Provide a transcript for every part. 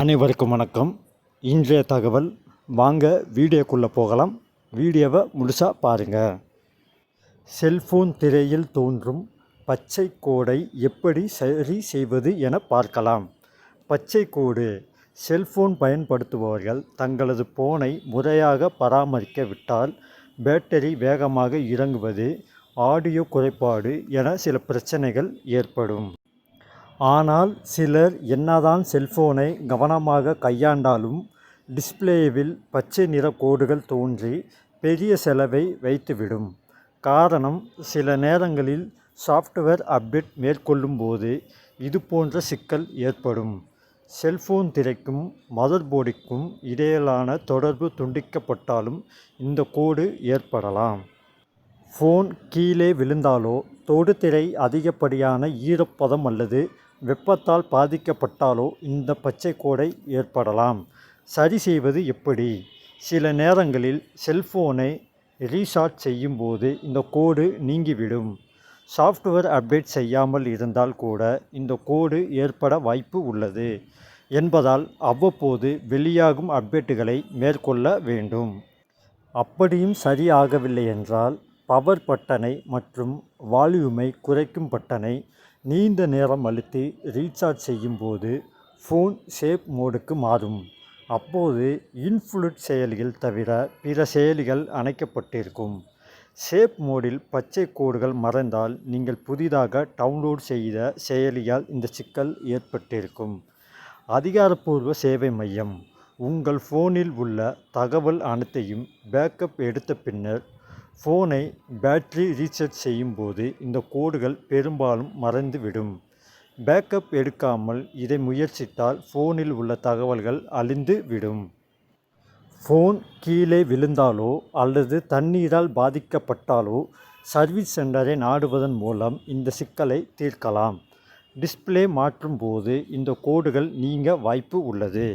அனைவருக்கும் வணக்கம். இன்றைய தகவல் வாங்க வீடியோக்குள்ளே போகலாம். வீடியோவை முழுசாக பாருங்கள் செல்ஃபோன் திரையில் தோன்றும் பச்சை கோடை எப்படி சரி செய்வது என பார்க்கலாம். பச்சை கோடு செல்ஃபோன் பயன்படுத்துபவர்கள் தங்களது போனை முறையாக பராமரிக்க விட்டால் பேட்டரி வேகமாக இறங்குவது ஆடியோ குறைபாடு என சில பிரச்சனைகள் ஏற்படும். ஆனால் சிலர் என்னதான் செல்போனை கவனமாக கையாண்டாலும் டிஸ்ப்ளேவில் பச்சை நிற கோடுகள் தோன்றி பெரிய செலவை வைத்துவிடும். காரணம் சில நேரங்களில் சாஃப்ட்வேர் அப்டேட் மேற்கொள்ளும் போது இது போன்ற சிக்கல் ஏற்படும். செல்போன் திரைக்கும் மதர் போர்டுக்கும் இடையிலான தொடர்பு துண்டிக்கப்பட்டாலும் இந்த கோடு ஏற்படலாம். ஃபோன் கீழே விழுந்தாலோ தொடுதிரை அதிகப்படியான ஈரப்பதம் அல்லது வெப்பத்தால் பாதிக்கப்பட்டாலோ இந்த பச்சை கோடை ஏற்படலாம். சரி செய்வது எப்படி? சில நேரங்களில் செல்ஃபோனை ரீசார்ஜ் செய்யும் போது இந்த கோடு நீங்கிவிடும். சாஃப்ட்வேர் அப்டேட் செய்யாமல் இருந்தால் கூட இந்த கோடு ஏற்பட வாய்ப்பு உள்ளது என்பதால் அவ்வப்போது வெளியாகும் அப்டேட்டுகளை மேற்கொள்ள வேண்டும். அப்படியும் சரியாகவில்லை என்றால் பவர் பட்டனை மற்றும் வால்யூமை குறைக்கும் பட்டனை நீண்ட நேரம் அழுத்தி ரீசார்ஜ் செய்யும்போது ஃபோன் சேஃப் மோடுக்கு மாறும். அப்போது இன்ஃப்ளூட் செயலிகள் தவிர பிற செயலிகள் அணைக்கப்பட்டிருக்கும். சேஃப் மோடில் பச்சை கோடுகள் மறைந்தால் நீங்கள் புதிதாக டவுன்லோட் செய்த செயலியால் இந்த சிக்கல் ஏற்பட்டிருக்கும். அதிகாரப்பூர்வ சேவை மையம். உங்கள் ஃபோனில் உள்ள தகவல் அனைத்தையும் பேக்கப் எடுத்த பின்னர் ஃபோனை பேட்டரி ரீசார்ஜ் செய்யும் போது இந்த கோடுகள் பெரும்பாலும் மறைந்துவிடும். பேக்கப் எடுக்காமல் இதை முயற்சித்தால் ஃபோனில் உள்ள தகவல்கள் அழிந்து விடும் ஃபோன் கீழே விழுந்தாலோ அல்லது தண்ணீரால் பாதிக்கப்பட்டாலோ சர்வீஸ் சென்டரை நாடுவதன் மூலம் இந்த சிக்கலை தீர்க்கலாம். டிஸ்ப்ளே மாற்றும் போது இந்த கோடுகள் நீங்க வாய்ப்பு உள்ளது.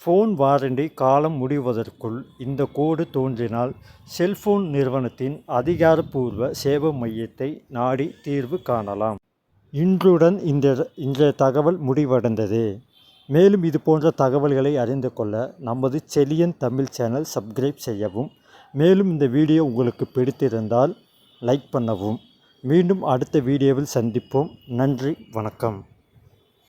ஃபோன் வாரண்டி காலம் முடிவதற்குள் இந்த கோடு தோன்றினால் செல்போன் நிறுவனத்தின் அதிகாரப்பூர்வ சேவை மையத்தை நாடி தீர்வு காணலாம். இன்றுடன் இந்த இன்றைய தகவல் முடிவடைந்தது. மேலும் இது போன்ற தகவல்களை அறிந்து கொள்ள நமது செலியன் தமிழ் சேனல் சப்ஸ்கிரைப் செய்யவும் மேலும் இந்த வீடியோ உங்களுக்கு பிடித்திருந்தால் லைக் பண்ணவும். மீண்டும் அடுத்த வீடியோவில் சந்திப்போம். நன்றி வணக்கம்.